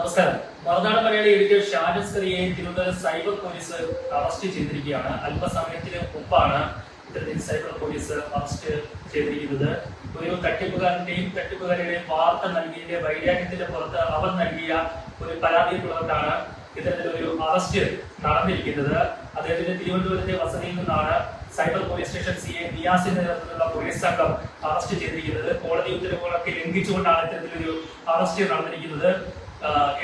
നമസ്കാരം. മറുനാടൻ മലയാളി എഡിറ്റർ ഷാജസ്കറിയെ Thiruvananthapuram cyber police arrest ചെയ്തിരിക്കുകയാണ്. അല്പസമയത്തിന് മുമ്പാണ് ഇത്തരത്തിൽ സൈബർ പോലീസ് അറസ്റ്റ് ചെയ്തിരിക്കുന്നത്. ഒരു തട്ടിപ്പുകാരന്റെയും തട്ടിപ്പുകാരുടെയും വാർത്ത നൽകിയതിന്റെ വൈരാഗ്യത്തിന്റെ പുറത്ത് അവർ നൽകിയ ഒരു പരാതിയെ തുടർന്നാണ് ഇത്തരത്തിലൊരു അറസ്റ്റ് നടന്നിരിക്കുന്നത്. അദ്ദേഹത്തിന്റെ തിരുവനന്തപുരത്തെ വസതിയിൽ നിന്നാണ് cyber police station C A നിയാസിന്റെ നേതൃത്വത്തിലുള്ള പോലീസ് സംഘം അറസ്റ്റ് ചെയ്തിരിക്കുന്നത്. കോടതി ഉത്തരവുകളൊക്കെ ലംഘിച്ചുകൊണ്ടാണ് ഇത്തരത്തിലൊരു അറസ്റ്റ് നടന്നിരിക്കുന്നത്.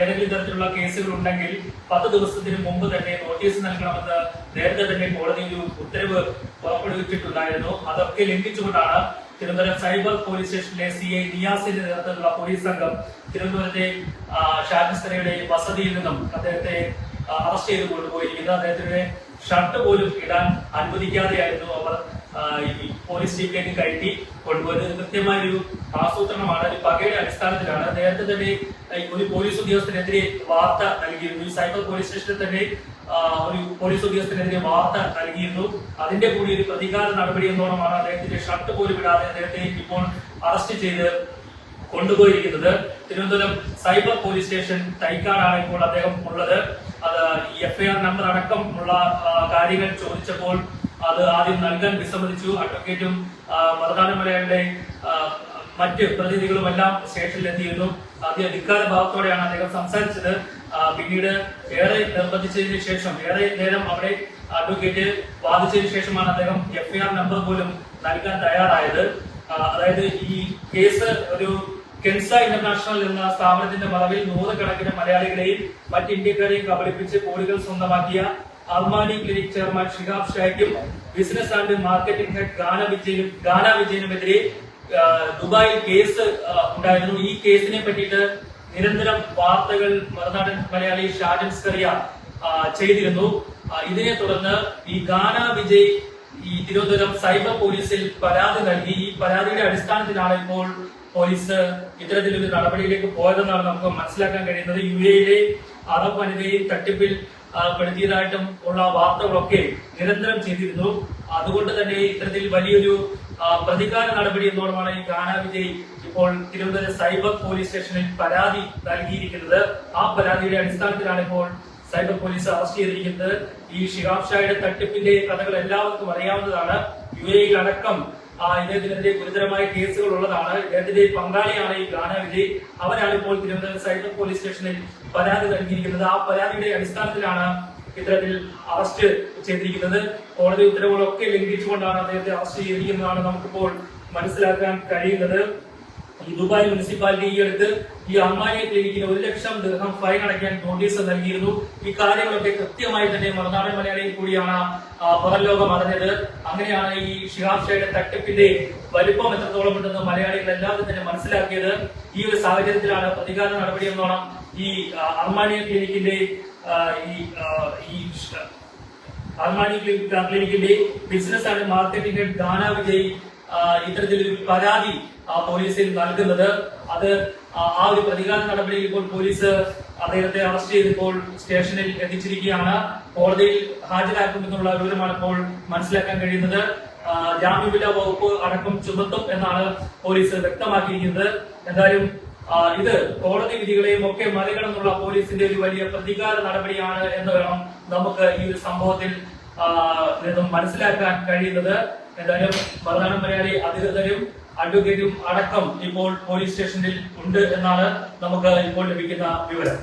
ഏതെങ്കിലും തരത്തിലുള്ള കേസുകൾ ഉണ്ടെങ്കിൽ പത്ത് ദിവസത്തിന് മുമ്പ് തന്നെ നോട്ടീസ് നൽകണമെന്ന് നേരത്തെ തന്നെ കോടതി ഒരു ഉത്തരവ് പുറപ്പെടുവിച്ചിട്ടുണ്ടായിരുന്നു. അതൊക്കെ ലംഘിച്ചുകൊണ്ടാണ് തിരുവനന്തപുരം സൈബർ പോലീസ് സ്റ്റേഷനിലെ സി ഐ നിയാസിന്റെ നേതൃത്വത്തിലുള്ള പോലീസ് സംഘം തിരുവനന്തപുരത്തെ ഷാജിസ്തരയുടെ വസതിയിൽ നിന്നും അദ്ദേഹത്തെ അറസ്റ്റ് ചെയ്ത് കൊണ്ടുപോയിരിക്കുന്നത് അദ്ദേഹത്തിന്റെ ഷർട്ട് പോലും ഇടാൻ അനുവദിക്കാതെയായിരുന്നു അവർ പോലീസ് ചീഫിലേക്ക് കയറ്റി കൊണ്ടുപോയത്. കൃത്യമായ ഒരു ആസൂത്രണമാണ്. ഒരു പകയുടെ അടിസ്ഥാനത്തിലാണ്. നേരത്തെ തന്നെ ഒരു പോലീസ് ഉദ്യോഗസ്ഥനെതിരെ വാർത്ത നൽകിയിരുന്നു. ഈ സൈബർ പോലീസ് സ്റ്റേഷനിൽ തന്നെ ഒരു പോലീസ് ഉദ്യോഗസ്ഥനെതിരെ വാർത്ത നൽകിയിരുന്നു. അതിന്റെ കൂടി ഒരു പ്രതികാര നടപടി എന്നോണമാണ് അദ്ദേഹത്തിന്റെ ഷർട്ട് പോലും ഇടാതെ അദ്ദേഹത്തെ ഇപ്പോൾ അറസ്റ്റ് ചെയ്ത് കൊണ്ടുപോയിരിക്കുന്നത്. തിരുവനന്തപുരം സൈബർ പോലീസ് സ്റ്റേഷൻ തൈക്കാടാണ് ഇപ്പോൾ അദ്ദേഹം ഉള്ളത്. അത് എഫ്ഐആർ നമ്പർ അടക്കം ഉള്ള കാര്യങ്ങൾ ചോദിച്ചപ്പോൾ അത് ആദ്യം നൽകാൻ വിസമ്മതിച്ചു. അഡ്വക്കേറ്റും മറുനാട് മലയാളിയുടെ ആ, മറ്റ് പ്രതിനിധികളും എല്ലാം സ്റ്റേഷനിൽ എത്തിയിരുന്നു ആദ്യം ധിക്കാര ഭാവത്തോടെയാണ് അദ്ദേഹം സംസാരിച്ചത്. പിന്നീട് ഏറെ നിർബന്ധിച്ചതിന് ശേഷം ഏറെ നേരം അവിടെ അഡ്വക്കേറ്റ് വാദിച്ചതിന് ശേഷമാണ് അദ്ദേഹം എഫ്ഐആർ നമ്പർ പോലും നൽകാൻ തയ്യാറായത്. അതായത് ഈ കേസ് ഒരു കെൻസ ഇന്റർനാഷണൽ എന്ന സ്ഥാപനത്തിന്റെ മറവിൽ നൂറുകണക്കിന് മലയാളികളെയും മറ്റ് ഇന്ത്യക്കാരെയും കബളിപ്പിച്ച് കോടികൾ സ്വന്തമാക്കിയ Armani clinic chairman Shihab ഷായ്ക്കും business and marketing head Gana വിജയനും ഗാന വിജയനുമെതിരെ ദുബായിൽ കേസ് ഉണ്ടായിരുന്നു. ഈ കേസിനെ പറ്റിയിട്ട് നിരന്തരം വാർത്തകൾ മറുനാടൻ മലയാളി ഷാജൻ സ്കറിയ ചെയ്തിരുന്നു. ഇതിനെ തുടർന്ന് ഈ ഗാന വിജയ് ഈ തിരുവനന്തപുരം സൈബർ പോലീസിൽ പരാതി നൽകി. ഈ പരാതിയുടെ അടിസ്ഥാനത്തിലാണ് ഇപ്പോൾ പോലീസ് ഇത്തരത്തിലൊരു നടപടിയിലേക്ക് പോയതെന്നാണ് നമുക്ക് മനസ്സിലാക്കാൻ കഴിയുന്നത്. യു എയിലെ അറബ് വനിതയെ തട്ടിപ്പിൽ പെടുത്തിയതായിട്ടും ഉള്ള വാർത്തകളൊക്കെ നിരന്തരം ചെയ്തിരുന്നു. അതുകൊണ്ട് തന്നെ ഇത്തരത്തിൽ വലിയൊരു പ്രതികാര നടപടി എന്നോടുമാണ് ഈ ഗാന വിജയ് ഇപ്പോൾ തിരുവനന്തപുരം സൈബർ പോലീസ് സ്റ്റേഷനിൽ പരാതി നൽകിയിരിക്കുന്നത്. ആ പരാതിയുടെ അടിസ്ഥാനത്തിലാണ് ഇപ്പോൾ സൈബർ പോലീസ് അറസ്റ്റ് ചെയ്തിരിക്കുന്നത്. ഈ ഷിഹാബ് ഷായുടെ തട്ടിപ്പിന്റെ കഥകൾ എല്ലാവർക്കും അറിയാവുന്നതാണ്. യു എയിൽ അടക്കം ഇദ്ദേഹത്തിനെതിരെ ഗുരുതരമായ കേസുകൾ ഉള്ളതാണ്. ഇദ്ദേഹത്തിന്റെ പങ്കാളിയാണ് ഈ ഗാന വിജയ് അവരാണ് ഇപ്പോൾ തിരുവനന്തപുരം സൈബർ പോലീസ് സ്റ്റേഷനിൽ പരാതി നൽകിയിരിക്കുന്നത്. ആ പരാതിയുടെ അടിസ്ഥാനത്തിലാണ് ഇത്തരത്തിൽ അറസ്റ്റ് ചെയ്തിരിക്കുന്നത്. കോടതി ഉത്തരവുകളൊക്കെ ലംഘിച്ചുകൊണ്ടാണ് അദ്ദേഹത്തെ അറസ്റ്റ് ചെയ്തിരിക്കുന്നതാണ് നമുക്കിപ്പോൾ മനസ്സിലാക്കാൻ കഴിയുന്നത്. ദുബായ് മുനിസിപ്പാലിറ്റി ഈ അടുത്ത് ഈ അമ്മാനിയ ക്ലിനിക്കിന് ഒരു ലക്ഷം ദീർഘം ഫൈൻ അടയ്ക്കാൻ നോട്ടീസ് നൽകിയിരുന്നു. ഈ കാര്യങ്ങളൊക്കെ കൃത്യമായി തന്നെ മറുനാടൻ മലയാളിയിൽ കൂടിയാണ് ആ, പുറം ലോകം അറിഞ്ഞത്. അങ്ങനെയാണ് ഈ ഷിഹാബ് തട്ടിപ്പിന്റെ വലിപ്പം എത്രത്തോളം ഉണ്ടെന്ന് മലയാളികൾ എല്ലാവരും തന്നെ മനസ്സിലാക്കിയത്. ഈ ഒരു സാഹചര്യത്തിലാണ് പ്രതികാര നടപടി എന്നോണം ഈ അർമാനിയ ക്ലിനിക്കിന്റെ ഈ Armania ക്ലിനിക്കിന്റെ business and marketing Dana Vijay ഇത്തരത്തിലൊരു പരാതി പോലീസിൽ നൽകുന്നത്. അത് ആ ഒരു പ്രതികാര നടപടിയിൽ ഇപ്പോൾ പോലീസ് അദ്ദേഹത്തെ അറസ്റ്റ് ചെയ്തിപ്പോൾ സ്റ്റേഷനിൽ എത്തിച്ചിരിക്കുകയാണ്. കോടതിയിൽ ഹാജരാക്കുമെന്നുള്ള വിവരമാണ് ഇപ്പോൾ മനസ്സിലാക്കാൻ കഴിയുന്നത്. ജാമ്യമില്ലാ വകുപ്പ് അടക്കം ചുമത്തും എന്നാണ് പോലീസ് വ്യക്തമാക്കിയിരിക്കുന്നത്. എന്തായാലും ഇത് കോടതി വിധികളെയും ഒക്കെ മറികടന്നുള്ള പോലീസിന്റെ ഒരു വലിയ പ്രതികാര നടപടിയാണ് എന്ന് വേണം നമുക്ക് ഈ ഒരു സംഭവത്തിൽ നിന്നും മനസ്സിലാക്കാൻ കഴിയുന്നത്. എന്തായാലും മറുനാടൻ മലയാളി അധികൃതരും അഡ്വക്കേറ്റും അടക്കം ഇപ്പോൾ പോലീസ് സ്റ്റേഷനിൽ ഉണ്ട് എന്നാണ് നമുക്ക് ഇപ്പോൾ ലഭിക്കുന്ന വിവരം.